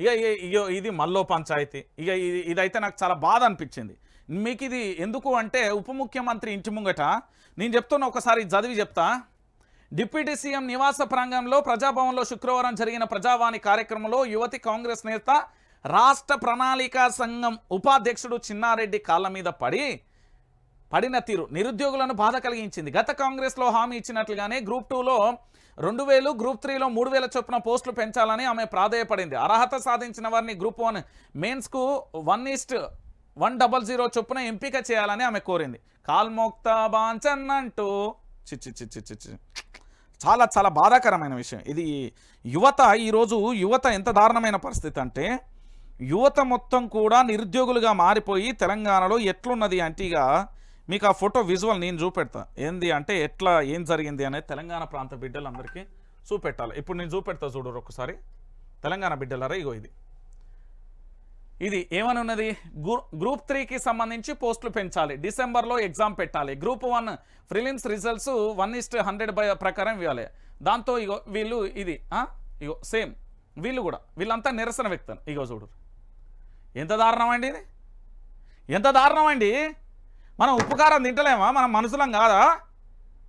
ఇక ఇక- ఇది మల్లో పంచాయతీ. ఇక ఇది ఇదైతే నాకు చాలా బాధ అనిపించింది. మీకు ఇది ఎందుకు అంటే ఉప ముఖ్యమంత్రి ఇంటి ముంగట నేను చెప్తున్నా ఒకసారి చదివి చెప్తా. డిప్యూటీ సీఎం నివాస ప్రాంగణంలో ప్రజాభవన్లో శుక్రవారం జరిగిన ప్రజావాణి కార్యక్రమంలో యువతి కాంగ్రెస్ నేత రాష్ట్ర ప్రణాళికా సంఘం ఉపాధ్యక్షుడు చిన్నారెడ్డి కాళ్ళ మీద పడి పడిన తీరు. నిరుద్యోగులను బాధ కలిగించింది. గత కాంగ్రెస్లో హామీ ఇచ్చినట్లుగానే గ్రూప్ టూలో రెండు వేలు గ్రూప్ త్రీలో మూడు వేల చొప్పున పోస్టులు పెంచాలని ఆమె ప్రాధేయపడింది. అర్హత సాధించిన వారిని group one మెయిన్స్కు one is to one double zero చొప్పున ఎంపిక చేయాలని ఆమె కోరింది. కాల్మోక్త బాంచన్ అంటూ చిచ్చి చిచ్చి చిచ్చి చాలా చాలా బాధాకరమైన విషయం. ఇది యువత ఈరోజు యువత ఎంత దారుణమైన పరిస్థితి అంటే యువత మొత్తం కూడా నిరుద్యోగులుగా మారిపోయి తెలంగాణలో ఎట్లున్నది అంటే ఇక మీకు ఆ ఫోటో విజువల్ నేను చూపెడతా. ఏంది అంటే ఎట్లా ఏం జరిగింది అనేది తెలంగాణ ప్రాంత బిడ్డలందరికీ చూపెట్టాలి. ఇప్పుడు నేను చూపెడతా చూడరు ఒకసారి తెలంగాణ బిడ్డలారా ఇగో ఇది. ఇది ఏమని ఉన్నది? గ్రూప్ త్రీకి సంబంధించి పోస్టులు పెంచాలి. డిసెంబర్లో ఎగ్జామ్ పెట్టాలి. Group one prelims results one is to hundred by ప్రకారం ఇవ్వాలి. దాంతో ఇగో వీళ్ళు ఇది ఇగో సేమ్. వీళ్ళు కూడా వీళ్ళంతా నిరసన వ్యక్తం ఇగో చూడు. ఎంత దారుణం అండి ఇది? ఎంత దారుణం అండి? మనం ఉప్పు కారం తింటలేమా? మనం మనుషులం కాదా?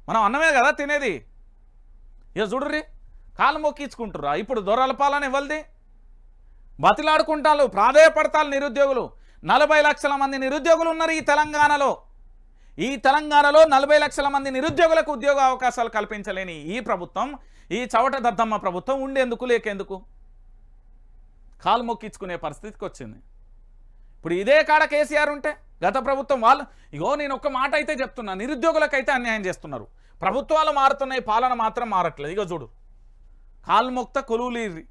మనం అన్నమే కదా తినేది. ఇక చూడుర్రి కాలు మొక్కించుకుంటుర్రా. ఇప్పుడు దొరల పాలన ఇవ్వల్ది బతిలాడుకుంటారు నిరుద్యోగులు. నలభై లక్షల మంది నిరుద్యోగులు ఉన్నారు ఈ తెలంగాణలో. ఈ తెలంగాణలో నలభై లక్షల మంది నిరుద్యోగులకు ఉద్యోగ అవకాశాలు కల్పించలేని ఈ ప్రభుత్వం ఈ చవట దద్దమ్మ ప్రభుత్వం ఉండేందుకు లేకేందుకు? కాలు మొక్కించుకునే పరిస్థితికి వచ్చింది. ఇప్పుడు ఇదే కాడ కేసీఆర్ ఉంటే గత ప్రభుత్వం వాళ్ళు ఇగో నేను ఒక మాట అయితే చెప్తున్నా నిరుద్యోగులకైతే అన్యాయం చేస్తున్నారు. ప్రభుత్వాలు మారుతున్నాయి పాలన మాత్రం మారట్లేదు. ఇగో చూడు. కాల్ముక్త కొలువులీరి.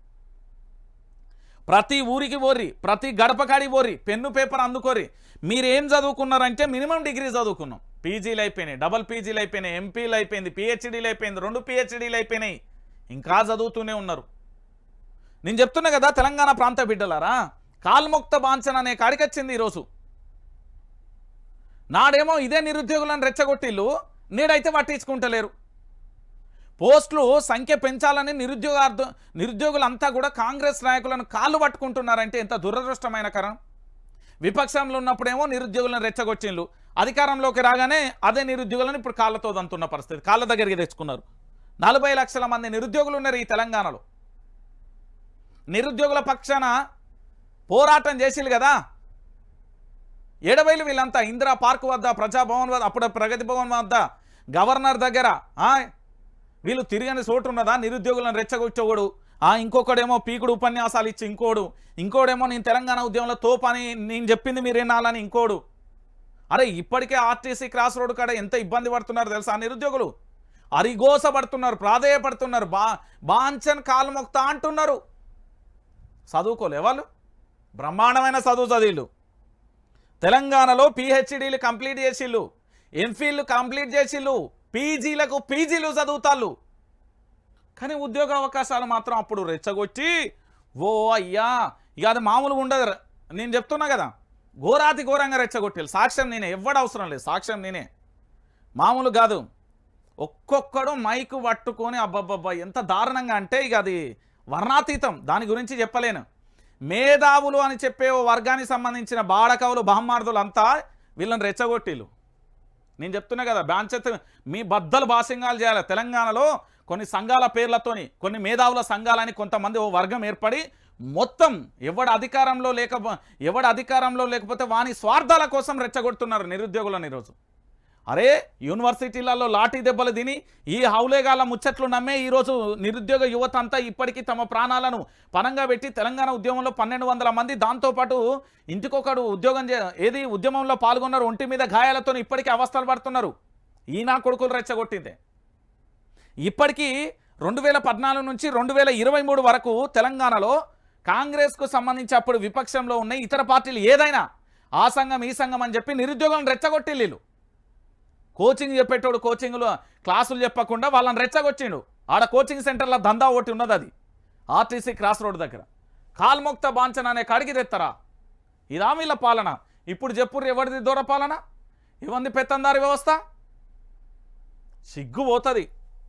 ప్రతి ఊరికి పోర్రి ప్రతి గడపకాడి పోర్రి పెన్ను పేపర్ అందుకోరి మీరేం చదువుకున్నారంటే మినిమం డిగ్రీ చదువుకున్నాం. పీజీలు అయిపోయినాయి డబల్ పీజీలు అయిపోయినాయి ఎంపీలు అయిపోయింది పిహెచ్డీలు అయిపోయింది రెండు పిహెచ్డీలు అయిపోయినాయి. ఇంకా చదువుతూనే ఉన్నారు. నేను చెప్తున్నా కదా తెలంగాణ ప్రాంత బిడ్డలారా కాల్ముక్త బాంచన్ అనే కాడికి వచ్చింది ఈరోజు. నాడేమో ఇదే నిరుద్యోగులను రెచ్చగొట్టిల్లు నేడైతే పట్టించుకుంటలేరు. పోస్టులు సంఖ్య పెంచాలని నిరుద్యోగార్థ నిరుద్యోగులంతా కూడా కాంగ్రెస్ నాయకులను కాళ్ళు పట్టుకుంటున్నారంటే ఎంత దురదృష్టమైన కరం విపక్షంలో ఉన్నప్పుడేమో నిరుద్యోగులను రెచ్చగొచ్చిండ్లు అధికారంలోకి రాగానే అదే నిరుద్యోగులను ఇప్పుడు కాళ్ళతో దంతున్న పరిస్థితి. కాళ్ళ దగ్గరికి తెచ్చుకున్నారు. నలభై లక్షల మంది నిరుద్యోగులు ఉన్నారు ఈ తెలంగాణలో. నిరుద్యోగుల పక్షాన పోరాటం చేసిల్లు కదా. ఏడవైలు వీళ్ళంతా ఇందిరా పార్క్ వద్ద ప్రజాభవన్ వద్ద అప్పుడు ప్రగతి భవన్ వద్ద గవర్నర్ దగ్గర వీళ్ళు తిరిగని చోటు ఉన్నదా? నిరుద్యోగులను రెచ్చగొచ్చోడు ఆ ఇంకొకడేమో పీకుడు ఉపన్యాసాలు ఇచ్చి ఇంకోడు. ఇంకోడేమో నేను తెలంగాణ ఉద్యమంలో తోపని నేను చెప్పింది మీరు వినాలని ఇంకోడు. అరే ఇప్పటికే ఆర్టీసీ క్రాస్ రోడ్ కాడ ఎంత ఇబ్బంది పడుతున్నారు తెలుసా నిరుద్యోగులు? అరిగోసపడుతున్నారు ప్రాధేయపడుతున్నారు బా బాంచన్ కాలు కాలుమొక్త అంటున్నారు. చదువుకోలే వాళ్ళు బ్రహ్మాండమైన చదువు చదివిళ్ళు. తెలంగాణలో పిహెచ్డీలు కంప్లీట్ చేసిళ్ళు. ఎంఫిల్లు కంప్లీట్ చేసిళ్ళు. పీజీలకు పీజీలు చదువుతాళ్ళు. కానీ ఉద్యోగ అవకాశాలు మాత్రం అప్పుడు రెచ్చగొట్టి ఓ అయ్యా ఇక అది మామూలుగా ఉండదు నేను చెప్తున్నా కదా ఘోరాతి ఘోరంగా రెచ్చగొట్టేళ్ళు. సాక్ష్యం నేనే ఎవ్వడ అవసరం లేదు సాక్ష్యం నేనే. మామూలు కాదు. ఒక్కొక్కడు మైకు పట్టుకొని అబ్బబ్బబ్బా ఎంత దారుణంగా అంటే ఇక అది వర్ణాతీతం. దాని గురించి చెప్పలేను. మేధావులు అని చెప్పే ఓ వర్గానికి సంబంధించిన బాడకవులు బహమ్మార్దులు అంతా వీళ్ళని రెచ్చగొట్టిలు నేను చెప్తున్నా కదా బాంచత్ మీ బద్దలు బాసింగాలు చేయాలి. తెలంగాణలో కొన్ని సంఘాల పేర్లతోని కొన్ని మేధావుల సంఘాలని కొంతమంది ఓ వర్గం ఏర్పడి మొత్తం ఎవడ అధికారంలో లేక ఎవడ అధికారంలో లేకపోతే వాని స్వార్థాల కోసం రెచ్చగొడుతున్నారు నిరుద్యోగులను ఈరోజు. అరే యూనివర్సిటీలలో లాఠీ దెబ్బలు తిని ఈ హౌలేగాల ముచ్చట్లు నమ్మే ఈరోజు నిరుద్యోగ యువత అంతా ఇప్పటికీ తమ ప్రాణాలను పనంగా పెట్టి తెలంగాణ ఉద్యమంలో పన్నెండు వందల మంది దాంతోపాటు ఇంటికొకడు ఉద్యోగం చే ఏది ఉద్యమంలో పాల్గొన్నారు ఒంటి మీద గాయాలతో ఇప్పటికీ అవస్థలు పడుతున్నారు. ఈ నా కొడుకులు రెచ్చగొట్టిందే. ఇప్పటికీ రెండు వేల పద్నాలుగు నుంచి రెండు వేల ఇరవై మూడు వరకు తెలంగాణలో కాంగ్రెస్కు సంబంధించి అప్పుడు విపక్షంలో ఉన్న ఇతర పార్టీలు ఏదైనా ఆ సంఘం ఈ సంఘం అని చెప్పి నిరుద్యోగం రెచ్చగొట్టి వీళ్ళు కోచింగ్ చెప్పేటోడు కోచింగ్లో క్లాసులు చెప్పకుండా వాళ్ళని రెచ్చగొచ్చిండు. ఆడ కోచింగ్ సెంటర్లో దందా ఒకటి ఉన్నది అది. ఆర్టీసీ క్రాస్ రోడ్ దగ్గర. కాల్ముక్త బాంచన అనే కడిగి తెత్తరా? ఇదా వీళ్ళ పాలన? ఇప్పుడు చెప్పుర్రు ఎవరిది దూర పాలన? ఇవంది పెత్తందారి వ్యవస్థ? సిగ్గు పోతుంది.